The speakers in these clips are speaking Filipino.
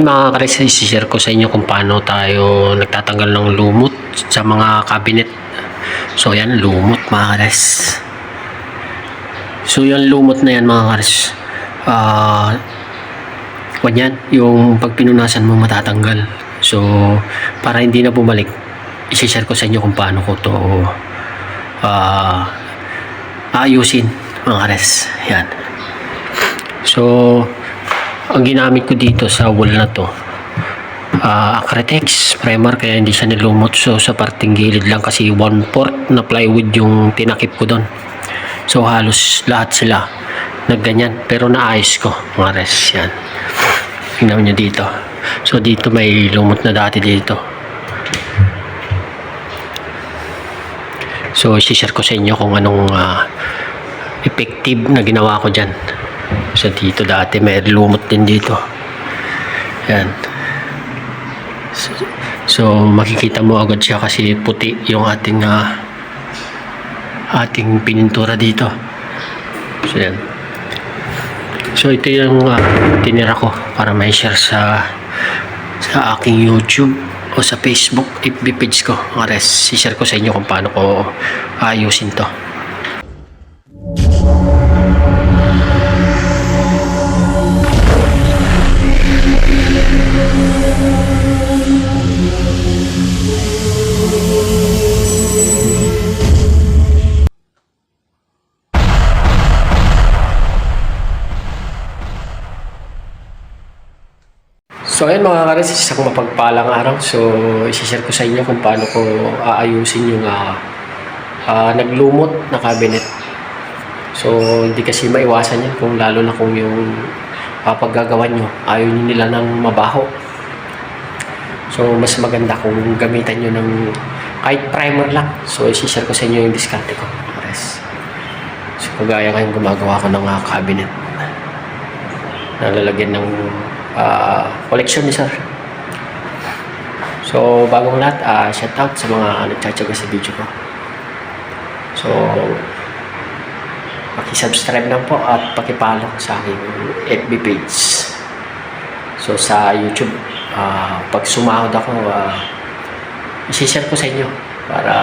Mga kares, share ko sa inyo kung paano tayo nagtatanggal ng lumot sa mga cabinet. So yan, lumot mga kares. So yung lumot na yan mga kares, ah, kanyan, yung pag pinunasan mo matatanggal. So, para hindi na bumalik, isi-share ko sa inyo kung paano ko to ah, ayusin mga kares. Yan. So, ang ginamit ko dito sa wall na to ah Acrytex primer kaya hindi siya nilumot. So sa parting gilid lang kasi 1/4 na plywood yung tinakip ko doon. So halos lahat sila nagganyan pero naayos ko mga res yan. Tingnan nyo dito. So dito may lumot na dati dito. So isi-share ko sa inyo kung anong ah, effective na ginawa ko dyan So dito dati may lumot din dito. Yan. So, so, makikita mo agad siya kasi puti yung ating ah, ating pinintura dito. So yan. So ito yung ah, tinira ko para may share sa sa aking YouTube o sa Facebook FB page ko. Mga res, share ko sa inyo kung paano ko ayusin to. So ayun mga kares, isang mapagpalang araw. So isishare ko sa inyo kung paano ko aayusin yung ah, ah, naglumot na cabinet. So hindi kasi maiwasan yan kung lalo na kung yung uh, nyo, ayaw nyo nila ng mabaho. So mas maganda kung gamitan nyo ng kahit primer lang. So isishare ko sa inyo yung diskarte ko. Kares. So kagaya ngayon gumagawa ko ng ah, cabinet nalalagyan ng ah, collection ni sir. So, bagong lahat, ah, shout out sa mga nagtsatsaga sa video ko. So, paki-subscribe lang po at paki-follow sa aking FB page. So, sa YouTube, ah, pag sumahod ako, ah, isi-share ko sa inyo para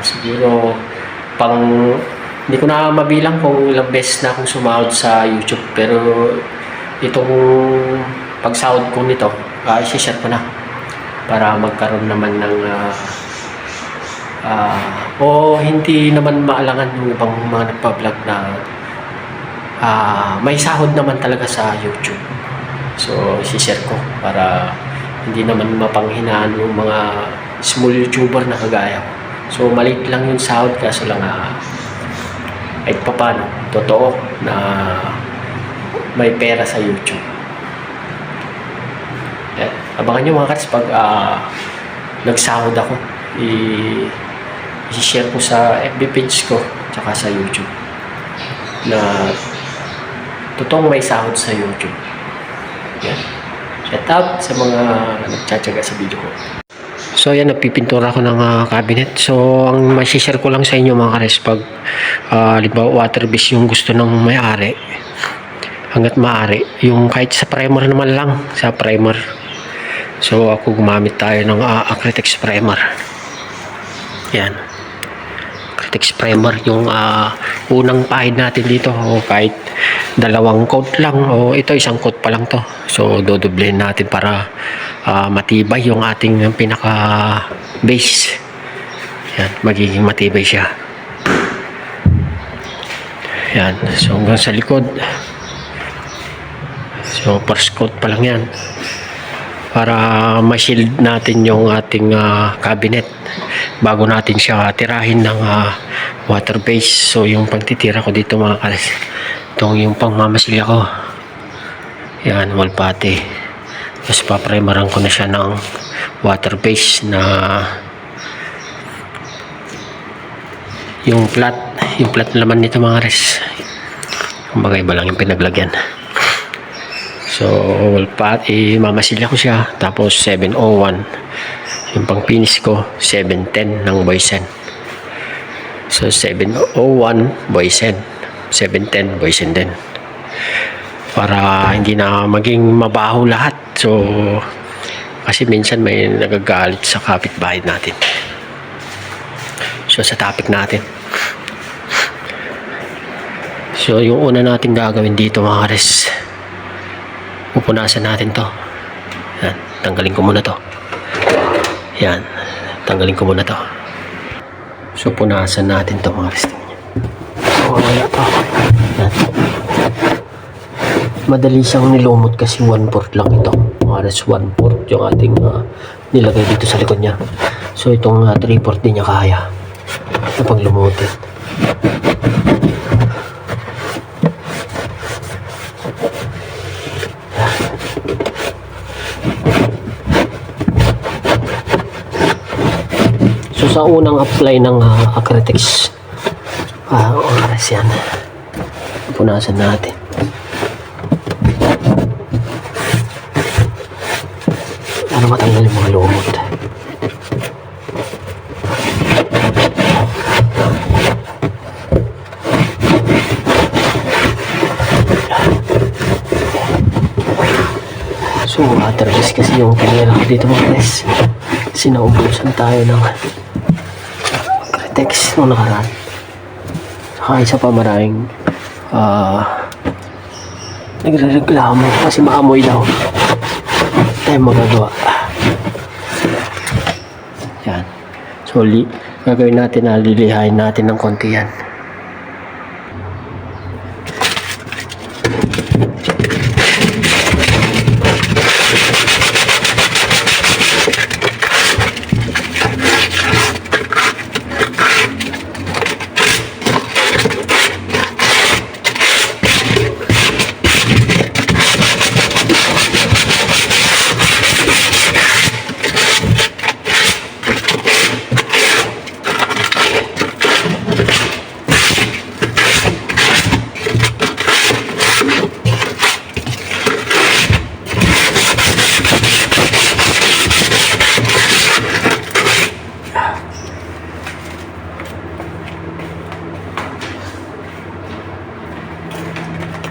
siguro pang hindi ko na mabilang kung ilang beses na akong sumahod sa YouTube pero itong pagsahod ko nito, uh, isi-share ko na para magkaroon naman ng ah, ah, o hindi naman maalangan yung ibang mga nagpa-vlog na ah, may sahod naman talaga sa YouTube. So, isi-share ko para hindi naman mapanghinaan yung mga small YouTuber na kagaya ko. So, maliit lang yung sahod kaso lang ah, kahit papano, totoo na may pera sa YouTube. Yan. Abangan nyo mga kats pag ah, nagsahod ako. I- i-share ko sa FB page ko tsaka sa YouTube na totoong may sahod sa YouTube. Yan. Shout out sa mga nagtsatsaga sa video ko. So yan, nagpipintura ko ng ah, cabinet. So ang masishare ko lang sa inyo mga kares pag uh, water base yung gusto ng may-ari hanggat maaari. Yung kahit sa primer naman lang, sa primer. So ako gumamit tayo ng uh, Acrytex primer. Yan. Acrytex primer yung ah, unang pahid natin dito o kahit dalawang coat lang o ito isang coat pa lang to. So dodoblehin natin para ah, matibay yung ating pinaka base. Yan, magiging matibay siya. Yan, so hanggang sa likod. So, first coat pa lang yan. Para ma-shield natin yung ating ah, cabinet bago natin siya tirahin ng ah, water base. So, yung pagtitira ko dito mga kalis. Itong yung pangmamasilya ko. Yan, walpate. Tapos paprimeran ko na siya ng water base na yung flat yung flat naman nito mga res kumbaga iba lang yung pinaglagyan So, pat, eh, mamasilya ko siya. Tapos, 701. Yung pang finish ko, 710 ng Boysen. So, 701 Boysen. 710 Boysen din. Para hindi na maging mabaho lahat. So, kasi minsan may nagagalit sa kapitbahay natin. So, sa topic natin. So, yung una natin gagawin dito mga kares, pupunasan natin to. Yan, tanggalin ko muna to. Yan, tanggalin ko muna to. So, punasan natin to mga kares. So, wala pa. Yan. Madali siyang nilumot kasi 1/4 lang ito. Kares, 1/4 yung ating ah, nilagay dito sa likod niya. So, itong uh, 3/4 din niya kaya na paglumutin. Sa unang apply ng uh, Acrytex, ah, oras yan. Punasan natin. Para matanggal yung mga lumot. So, waterless kasi yung ko dito mga guys. Kasi naubusan tayo ng Critex nung nakaraan. Saka isa pa maraming ah nagre-reklamo kasi maamoy daw. Tayo magagawa. Yan. So, gagawin natin na natin ng konti yan.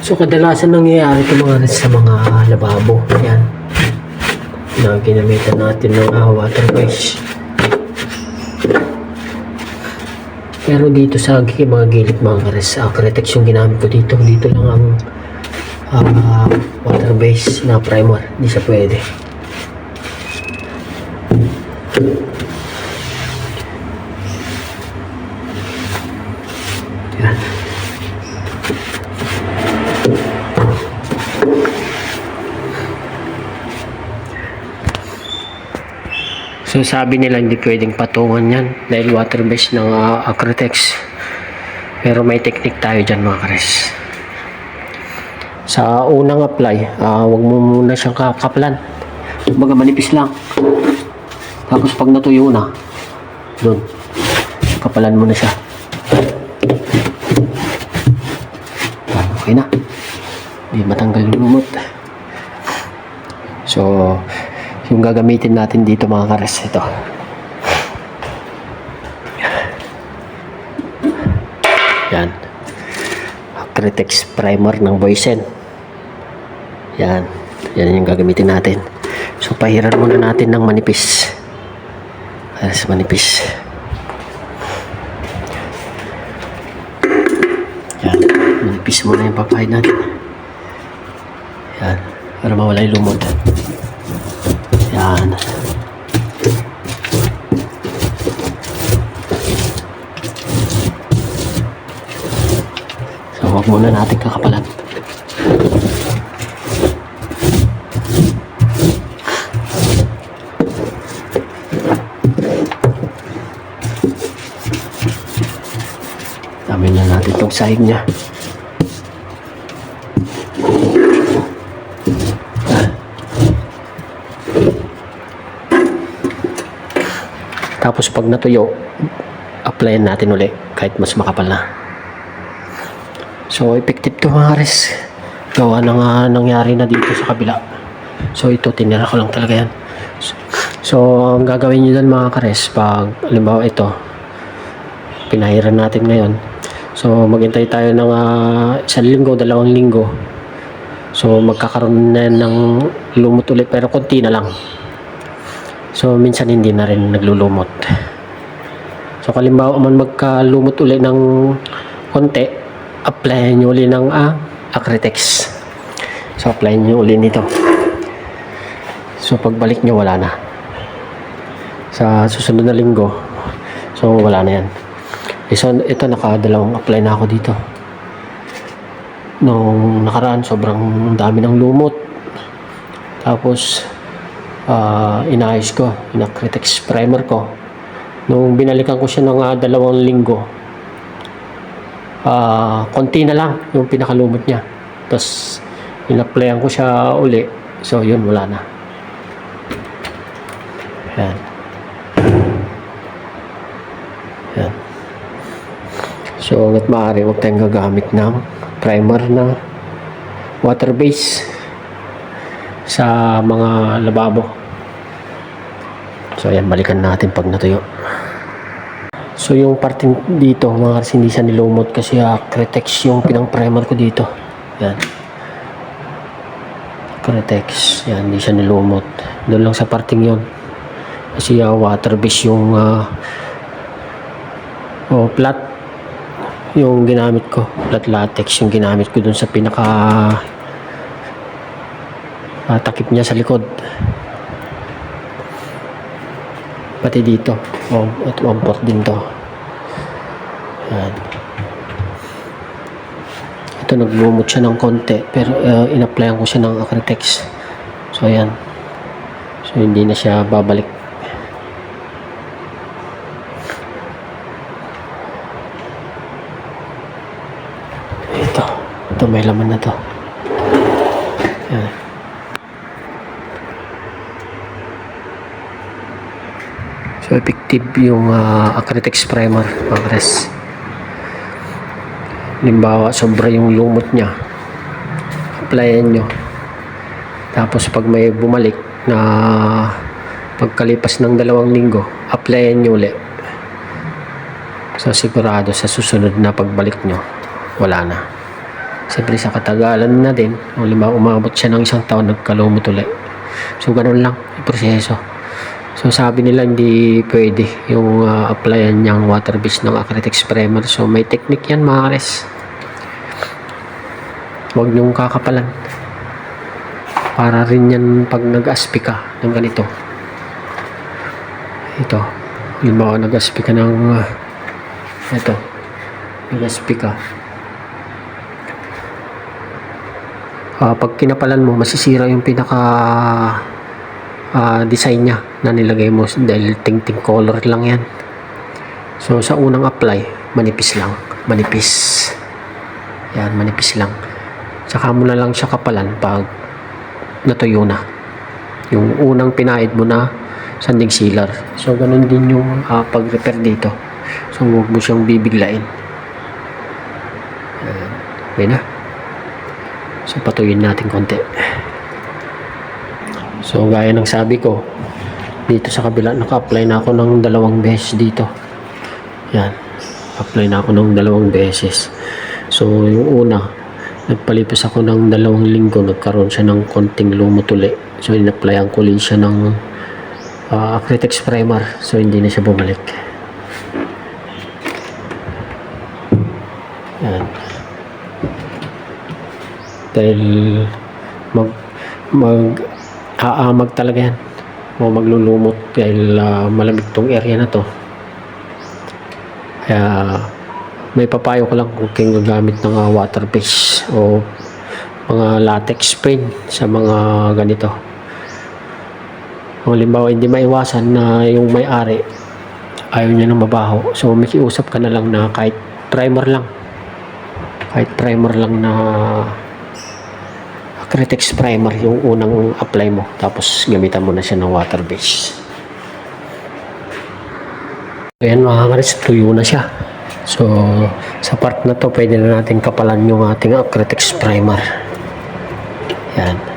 So kadalasan nangyayari ito mga sa mga lababo. Yan. Na ginamitan natin ng uh, water wash. Pero dito sa mga gilid mga kares, uh, Critex yung ginamit ko dito. Dito lang ang ah, water base na primer. Hindi siya pwede. Yan. So sabi nila hindi pwedeng patungan yan dahil water based ng uh, Acrytex. Pero may technique tayo dyan mga kares. Sa unang apply, ah wag mo muna siyang kakaplan. Kumbaga manipis lang. Tapos pag natuyo na, doon, kapalan mo na siya. Okay na. Hindi matanggal yung lumot. So, yung gagamitin natin dito mga kares, ito. Yan. Acrytex primer ng Boysen. Yan. Yan yung gagamitin natin. So, pahiran muna natin ng manipis. Alas, manipis. Yan. Manipis muna yung papahid natin. Yan. Para mawala yung lumot. Yan. So, huwag muna natin kakapalan. Dami na natin itong sahig niya. Tapos pag natuyo, applyan natin uli kahit mas makapal na. So, effective to mga res. Gawa na nga nangyari na dito sa kabila. So, ito, tinira ko lang talaga yan. So, so ang gagawin nyo dyan mga kares, pag, alimbawa ito, pinahiran natin ngayon. So, maghintay tayo ng ah, isang linggo, dalawang linggo So magkakaroon na ng lumot ulit pero konti na lang. So minsan hindi na rin naglulumot. So kalimbawa man magkalumot ulit ng konti, applyan nyo ulit ng ah, Acrytex. So applyan nyo ulit nito. So pagbalik nyo wala na. Sa susunod na linggo, so wala na yan. Eh, so ito nakadalawang apply na ako dito. Nung nakaraan sobrang dami ng lumot. Tapos ah inayos ko, inakritex primer ko. Nung binalikan ko siya ng ah, dalawang linggo, ah konti na lang yung pinakalumot niya. Tapos inaplayan ko siya uli. So yun, wala na. Yan. Yan. So, hanggat maaari, huwag tayong gagamit ng primer na water base sa mga lababo. So, ayan, balikan natin pag natuyo. So, yung parting dito, mga kasi hindi siya nilumot kasi uh, Cretex yung pinang primer ko dito. Yan. Cretex. Yan, hindi siya nilumot. Doon lang sa parting yon Kasi uh, water base yung uh, oh, flat yung ginamit ko. Flat latex yung ginamit ko dun sa pinaka ah, takip niya sa likod. Pati dito. Oh, at port din to. Yan. Ito naglumot siya ng konti pero uh, in-applyan ko siya ng Acrytex. So ayan. So hindi na siya babalik. Ito. Ito may laman na to. Yan. So effective yung uh, Acrytex primer, mga res. Halimbawa, sobra yung lumot niya. Applyan nyo. Tapos pag may bumalik na pagkalipas ng dalawang linggo, applyan nyo ulit. So sigurado sa susunod na pagbalik nyo, wala na. Siyempre sa katagalan na din, o lima umabot siya ng isang taon, nagkalumot ulit. So ganun lang, proseso. So sabi nila hindi pwede yung uh, applyan niyang water base ng Acrytex primer. So may technique yan mga res. Huwag niyong kakapalan. Para rin yan pag nag-aspi ka ng ganito. Ito. Halimbawa nag-aspi ka ng uh, ito. Nag-aspi ka. Ah, pag kinapalan mo, masisira yung pinaka ah, design niya na nilagay mo dahil ting-ting color lang yan. So, sa unang apply, manipis lang. Manipis. Yan, manipis lang. Saka mo na lang siya kapalan pag natuyo na. Yung unang pinahid mo na sanding sealer. So, ganun din yung ah, pag-repair dito. So, huwag mo siyang bibiglain. Yan. Okay na. So, patuyin natin konti. So, gaya ng sabi ko, dito sa kabila, naka-apply na ako ng dalawang beses dito. Yan. Apply na ako ng dalawang beses. So, yung una, nagpalipas ako ng dalawang linggo, nagkaroon siya ng konting lumot uli. So, in-applyan ko ulit siya ng uh, Acrytex primer. So, hindi na siya bumalik. Yan. Dahil mag mag aamag talaga yan. O maglulumot dahil ah, malamig tong area na to. Kaya may papayo ko lang kung kayo gagamit ng ah, water base o mga latex spray sa mga ganito. Kung halimbawa hindi maiwasan na yung may-ari ayaw niya ng mabaho. So makiusap ka na lang na kahit primer lang. Kahit primer lang na Acrytex primer yung unang apply mo. Tapos gamitan mo na siya ng water base. Ayan mga karis tuyo na siya. So sa part na to pwede na natin kapalan yung ating Acrytex primer. Yan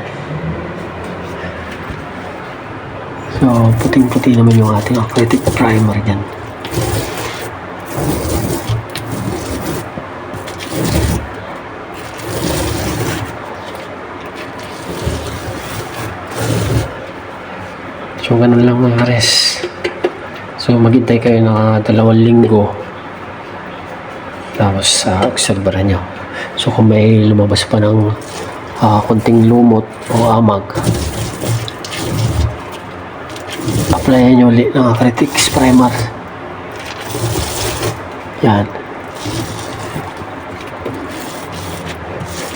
so puting puti naman yung ating Acrytex primer yan So, ganun lang mga res. So, maghintay kayo ng ah, dalawang linggo. Tapos, uh, obserbahan nyo. So, kung may lumabas pa ng ah, konting lumot o amag, applyan nyo ulit ng Acrytics Primer. Yan.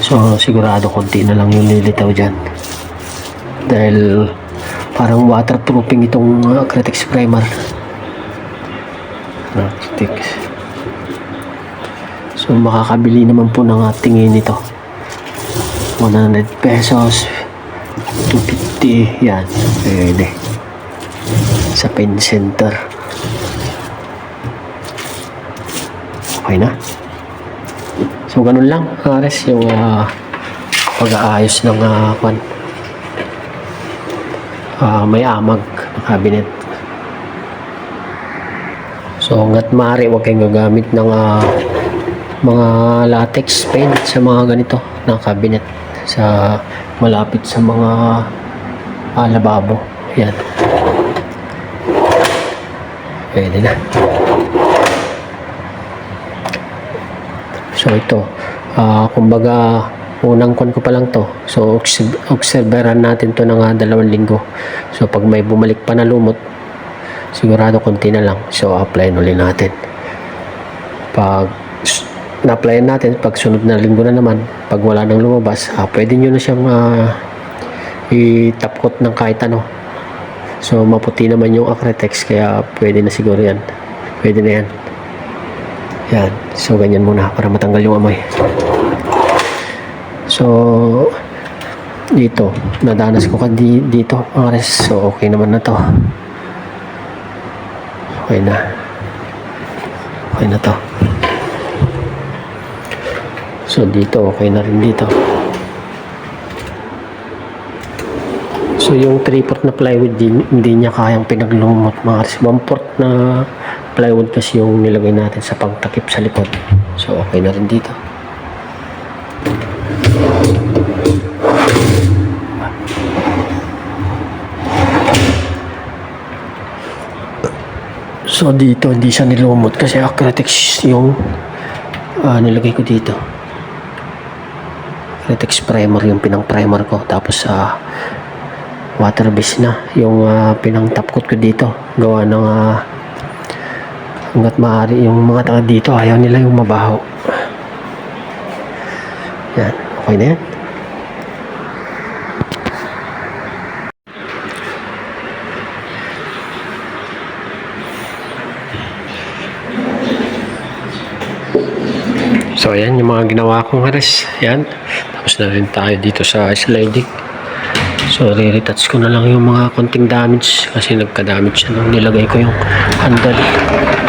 So, sigurado konti na lang yung lilitaw dyan. Dahil parang waterproofing itong uh, Acrytics Primer. Acrytics. So, makakabili naman po ng tingin nito. 100 pesos. 250. Yan. Pwede. Sa pen center. Okay na. So, ganun lang, Ares, yung ah, pag-aayos ng uh. Ah, may amag cabinet. So, hanggat maaari, huwag kayong gagamit ng ah, mga latex paint sa mga ganito na cabinet sa malapit sa mga ah, lababo. Yan. Pwede na. So ito, ah kumbaga unang kon ko pa lang to. So obs- observeran natin to ng ah, dalawang linggo. So pag may bumalik pa na lumot, sigurado konti na lang. So applyin ulit natin. Pag na-applyan natin, pag sunod na linggo na naman, pag wala nang lumabas, ah, pwede nyo na siyang ah, itapkot ng kahit ano. So maputi naman yung Acrytex kaya pwede na siguro yan. Pwede na yan. Yan. So, ganyan muna para matanggal yung amoy. So, dito, nadanas ko ka di, dito, mga res. So, okay naman na to. Okay na. Okay na to. So, dito, okay na rin dito. So, yung 3-port na plywood, di, hindi niya kayang pinaglumot, mga res. 1-port na plywood kasi yung nilagay natin sa pangtakip sa likod. So, okay na rin dito. So, dito, hindi siya nilumot kasi Acrytex yung ah, nilagay ko dito. Acrytex primer yung pinang primer ko. Tapos, sa water base na yung ah, pinang tapkot ko dito. Gawa ng ah, hanggat maaari yung mga taga dito ayaw nila yung mabaho yan okay na yan ayan yung mga ginawa kong haras yan tapos na rin tayo dito sa sliding So, re-retouch ko na lang yung mga konting damage kasi nagka-damage nung nilagay ko yung handle.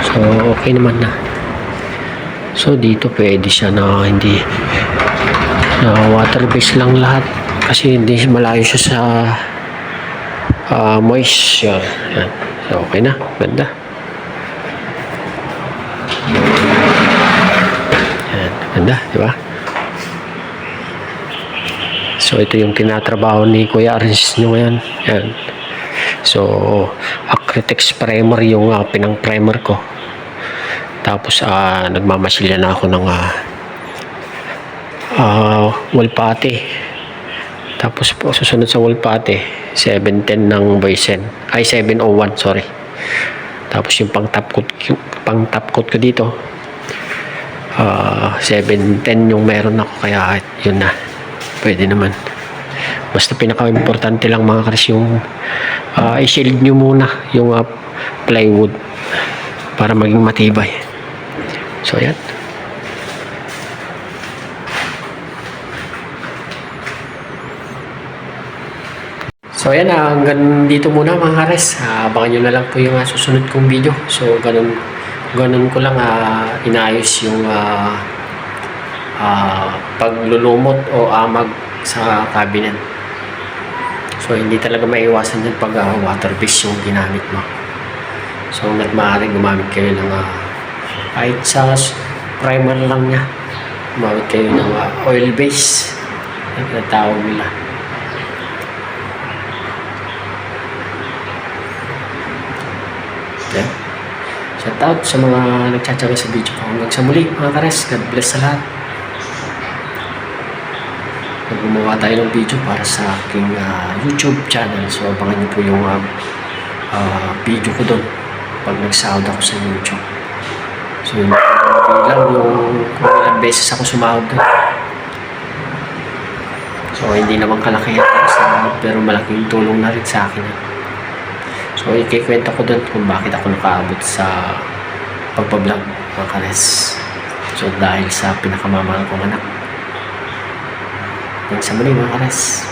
So, okay naman na. So, dito pwede siya na hindi na water based lang lahat kasi hindi malayo siya sa ah, moisture. Yan. So, okay na. Ganda. Ganda, di ba? So, ito yung tinatrabaho ni Kuya Arins nyo ngayon. Yan. So, Acrytex primer yung uh, pinang primer ko. Tapos, ah nagmamasilya na ako ng uh, uh, walpate. Tapos po, susunod sa walpate, 710 ng Boysen. Ay, 701, sorry. Tapos yung pang top coat, yung pang top coat ko dito, ah 710 yung meron ako, kaya yun na. Pwede naman. Basta pinaka-importante lang mga kars yung ah, i-shield nyo muna yung ah, plywood para maging matibay. So, yan. So, ayan, hanggang dito muna mga kares. Abangan nyo na lang po yung susunod kong video. So, ganun, ganun ko lang ah, inayos yung ah, ah, paglulumot o amag sa cabinet. So, hindi talaga maiwasan yan pag ah, water base yung ginamit mo. So, hanggat maaari gumamit kayo ng ah, kahit sa primer lang niya. Gumamit kayo ng ah, oil base. Yan tinatawag nila. Yan. Shout out sa mga nagtsatsaga sa video ko. Hanggang sa muli mga kares. God bless sa lahat. Gumawa tayo ng video para sa aking ah, YouTube channel. So abangan niyo po yung ah, ah, video ko doon pag nagsahod ako sa YouTube. So yun lang yung kung ilang beses ako sumahod doon. So hindi naman kalakihan ang sahod pero malaking tulong na rin sa akin. yan. So ikikwento ko doon kung bakit ako nakaabot sa pagbablog mga kares. So dahil sa pinakamamahal kong anak. Hanggang sa muli mga kares.